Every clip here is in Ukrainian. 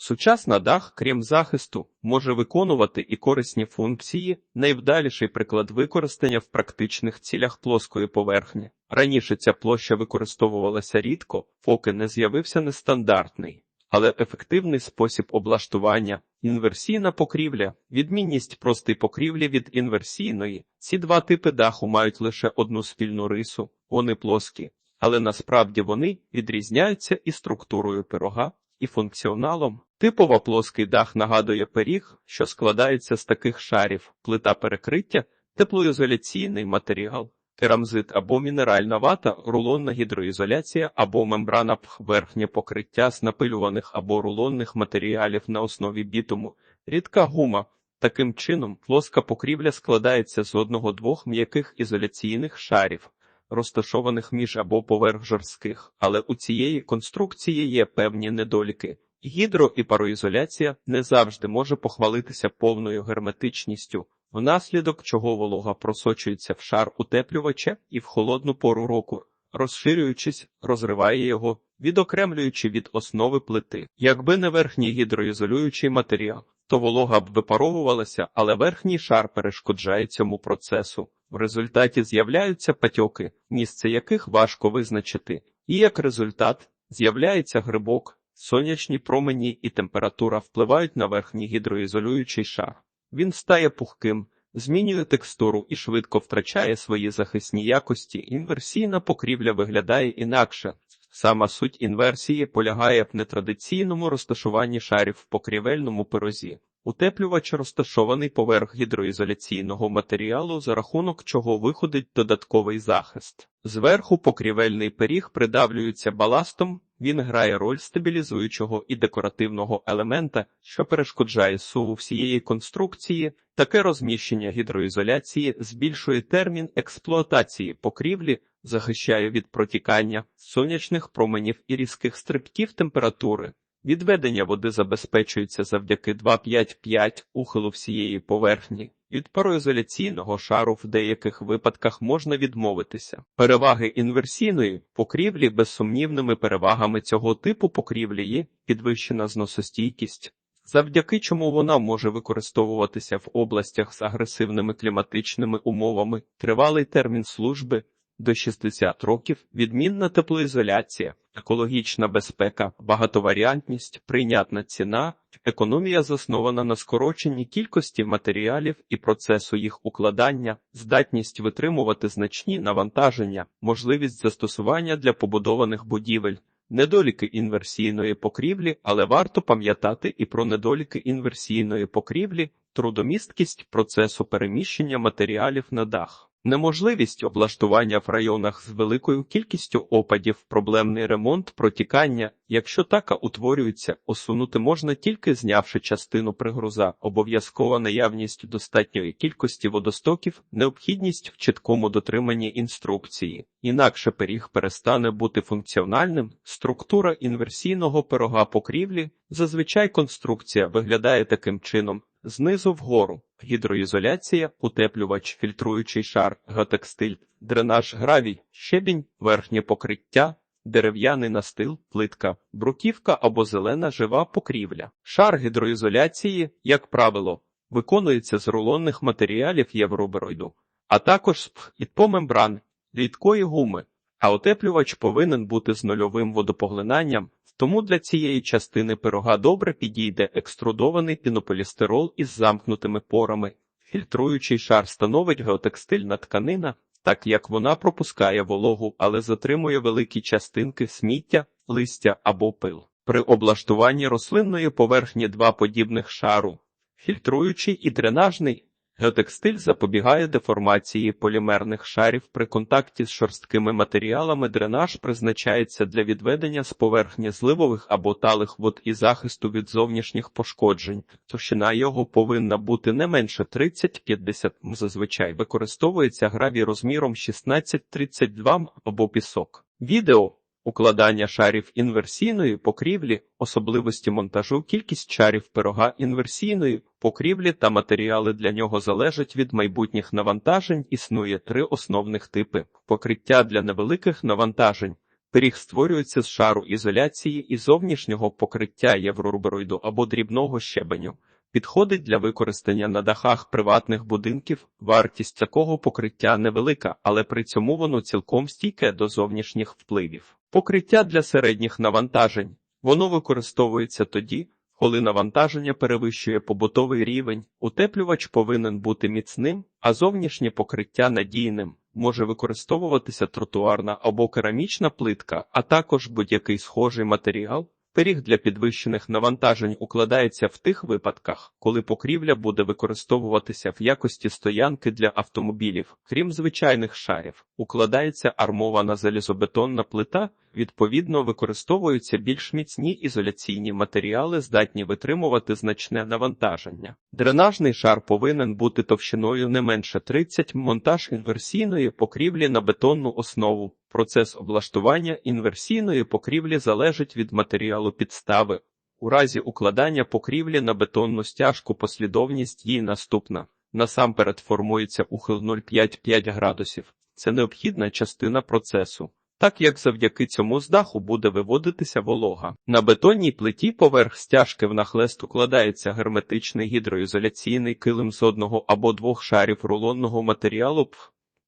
Сучасна дах, крім захисту, може виконувати і корисні функції, найвдаліший приклад використання в практичних цілях плоскої поверхні. Раніше ця площа використовувалася рідко, поки не з'явився нестандартний, але ефективний спосіб облаштування. Інверсійна покрівля, відмінність простої покрівлі від інверсійної. Ці два типи даху мають лише одну спільну рису, вони плоскі, але насправді вони відрізняються і структурою пирога, і функціоналом. Типова плоский дах нагадує пиріг, що складається з таких шарів: плита перекриття, теплоізоляційний матеріал, керамзит або мінеральна вата, рулонна гідроізоляція або мембрана пх, верхнє покриття з напилюваних або рулонних матеріалів на основі бітуму, рідка гума. Таким чином, плоска покрівля складається з одного-двох м'яких ізоляційних шарів, розташованих між або поверх жорстких, але у цієї конструкції є певні недоліки. Гідро- і пароізоляція не завжди може похвалитися повною герметичністю, внаслідок чого волога просочується в шар утеплювача і в холодну пору року, розширюючись, розриває його, відокремлюючи від основи плити. Якби не верхній гідроізолюючий матеріал, то волога б випаровувалася, але верхній шар перешкоджає цьому процесу. В результаті з'являються патьоки, місце яких важко визначити, і як результат з'являється грибок, сонячні промені і температура впливають на верхній гідроізолюючий шар. Він стає пухким, змінює текстуру і швидко втрачає свої захисні якості. Інверсійна покрівля виглядає інакше. Сама суть інверсії полягає в нетрадиційному розташуванні шарів в покрівельному пирозі. Утеплювач розташований поверх гідроізоляційного матеріалу, за рахунок чого виходить додатковий захист. Зверху покрівельний пиріг придавлюється баластом, він грає роль стабілізуючого і декоративного елемента, що перешкоджає суву всієї конструкції. Таке розміщення гідроізоляції збільшує термін експлуатації покрівлі, захищає від протікання, сонячних променів і різких стрибків температури. Відведення води забезпечується завдяки 2,5-5 ухилу всієї поверхні. Від пароізоляційного шару в деяких випадках можна відмовитися. Переваги інверсійної покрівлі безсумнівними перевагами цього типу покрівлі є підвищена зносостійкість, завдяки чому вона може використовуватися в областях з агресивними кліматичними умовами, тривалий термін служби до 60 років, відмінна теплоізоляція, екологічна безпека, багатоваріантність, прийнятна ціна, економія заснована на скороченні кількості матеріалів і процесу їх укладання, здатність витримувати значні навантаження, можливість застосування для побудованих будівель. Недоліки інверсійної покрівлі, але варто пам'ятати і про недоліки інверсійної покрівлі, трудомісткість процесу переміщення матеріалів на дах. Неможливість облаштування в районах з великою кількістю опадів, проблемний ремонт, протікання, якщо така утворюється, усунути можна тільки знявши частину пригруза, обов'язкова наявність достатньої кількості водостоків, необхідність в чіткому дотриманні інструкції. Інакше пиріг перестане бути функціональним. Структура інверсійного пирога покрівлі, зазвичай конструкція виглядає таким чином. Знизу вгору гідроізоляція, утеплювач, фільтруючий шар, геотекстиль, дренаж гравій, щебінь, верхнє покриття, дерев'яний настил, плитка, бруківка або зелена жива покрівля. Шар гідроізоляції, як правило, виконується з рулонних матеріалів євробероїду, а також з ітпомембран, рідкої гуми, а утеплювач повинен бути з нульовим водопоглинанням. Тому для цієї частини пирога добре підійде екструдований пінополістирол із замкнутими порами. Фільтруючий шар становить геотекстильна тканина, так як вона пропускає вологу, але затримує великі частинки сміття, листя або пил. При облаштуванні рослинної поверхні два подібних шару фільтруючий і дренажний. Геотекстиль запобігає деформації полімерних шарів при контакті з шорсткими матеріалами. Дренаж призначається для відведення з поверхні зливових або талих вод і захисту від зовнішніх пошкоджень. Товщина його повинна бути не менше 30-50 м. Зазвичай використовується гравій розміром 16-32 м або пісок. Відео Укладання шарів інверсійної покрівлі, особливості монтажу, кількість шарів пирога інверсійної покрівлі та матеріали для нього залежать від майбутніх навантажень. Існує три основних типи: покриття для невеликих навантажень, Пиріг створюється з шару ізоляції і зовнішнього покриття єврорубероїду або дрібного щебеню. Підходить для використання на дахах приватних будинків. Вартість такого покриття невелика, але при цьому воно цілком стійке до зовнішніх впливів. Покриття для середніх навантажень. Воно використовується тоді, коли навантаження перевищує побутовий рівень. Утеплювач повинен бути міцним, а зовнішнє покриття надійним. Може використовуватися тротуарна або керамічна плитка, а також будь-який схожий матеріал. Пиріг для підвищених навантажень укладається в тих випадках, коли покрівля буде використовуватися в якості стоянки для автомобілів. Крім звичайних шарів, укладається армована залізобетонна плита, відповідно використовуються більш міцні ізоляційні матеріали, здатні витримувати значне навантаження. Дренажний шар повинен бути товщиною не менше 30 монтаж інверсійної покрівлі на бетонну основу. Процес облаштування інверсійної покрівлі залежить від матеріалу підстави. У разі укладання покрівлі на бетонну стяжку послідовність її наступна. Насамперед формується ухил 0,5-5 градусів. Це необхідна частина процесу. Так як завдяки цьому з даху буде виводитися волога. На бетонній плиті поверх стяжки в нахлест укладається герметичний гідроізоляційний килим з одного або двох шарів рулонного матеріалу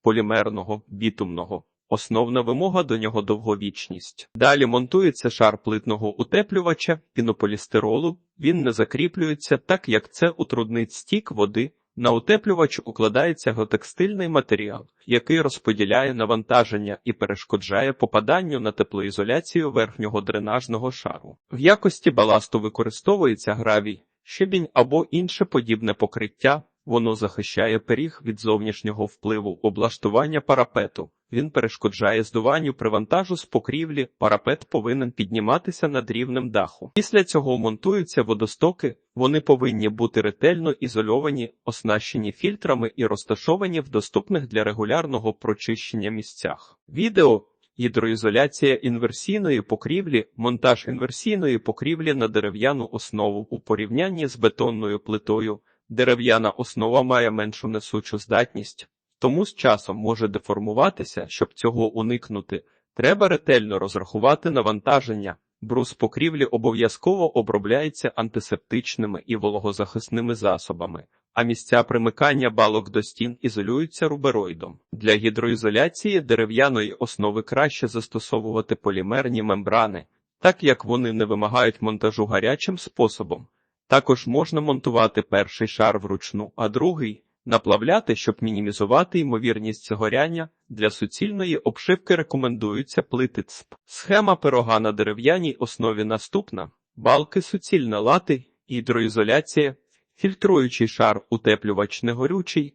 полімерного, бітумного. Основна вимога до нього довговічність. Далі монтується шар плитного утеплювача, пінополістиролу. Він не закріплюється, так як це утруднить стік води. На утеплювач укладається готекстильний матеріал, який розподіляє навантаження і перешкоджає попаданню на теплоізоляцію верхнього дренажного шару. В якості баласту використовується гравій, щебінь або інше подібне покриття. Воно захищає пиріг від зовнішнього впливу облаштування парапету. Він перешкоджає здуванню при вантажу з покрівлі. Парапет повинен підніматися над рівнем даху. Після цього монтуються водостоки. Вони повинні бути ретельно ізольовані, оснащені фільтрами і розташовані в доступних для регулярного прочищення місцях. Відео Гідроізоляція інверсійної покрівлі, монтаж інверсійної покрівлі на дерев'яну основу у порівнянні з бетонною плитою. Дерев'яна основа має меншу несучу здатність, тому з часом може деформуватися, щоб цього уникнути. Треба ретельно розрахувати навантаження. Брус покрівлі обов'язково обробляється антисептичними і вологозахисними засобами, а місця примикання балок до стін ізолюються рубероїдом. Для гідроізоляції дерев'яної основи краще застосовувати полімерні мембрани, так як вони не вимагають монтажу гарячим способом. Також можна монтувати перший шар вручну, а другий наплавляти, щоб мінімізувати ймовірність згоряння. Для суцільної обшивки рекомендуються плити ЦП. Схема пирога на дерев'яній основі наступна: балки суцільна лати, гідроізоляція, фільтруючий шар, утеплювач негорючий,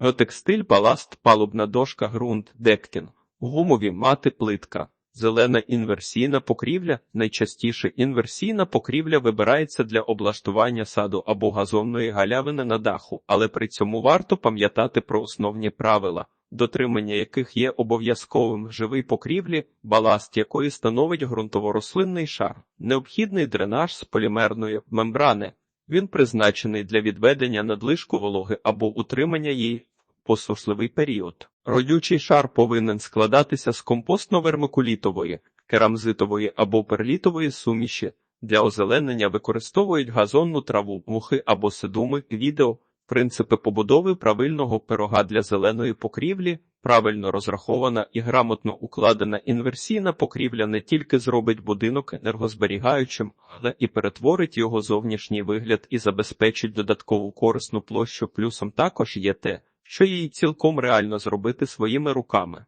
геотекстиль, баласт, палубна дошка, ґрунт, дектін, гумові мати, плитка. Зелена інверсійна покрівля найчастіше інверсійна покрівля вибирається для облаштування саду або газонної галявини на даху, але при цьому варто пам'ятати про основні правила, дотримання яких є обов'язковим. В живій покрівлі, баласт якої становить ґрунтово-рослинний шар, необхідний дренаж з полімерної мембрани. Він призначений для відведення надлишку вологи або утримання її посушливий період. Родючий шар повинен складатися з компостно-вермикулітової, керамзитової або перлітової суміші. Для озеленення використовують газонну траву, мухи або седуми. Відео принципи побудови правильного пирога для зеленої покрівлі. Правильно розрахована і грамотно укладена інверсійна покрівля не тільки зробить будинок енергозберігаючим, але і перетворить його зовнішній вигляд і забезпечить додаткову корисну площу. Плюсом також є те, що її цілком реально зробити своїми руками.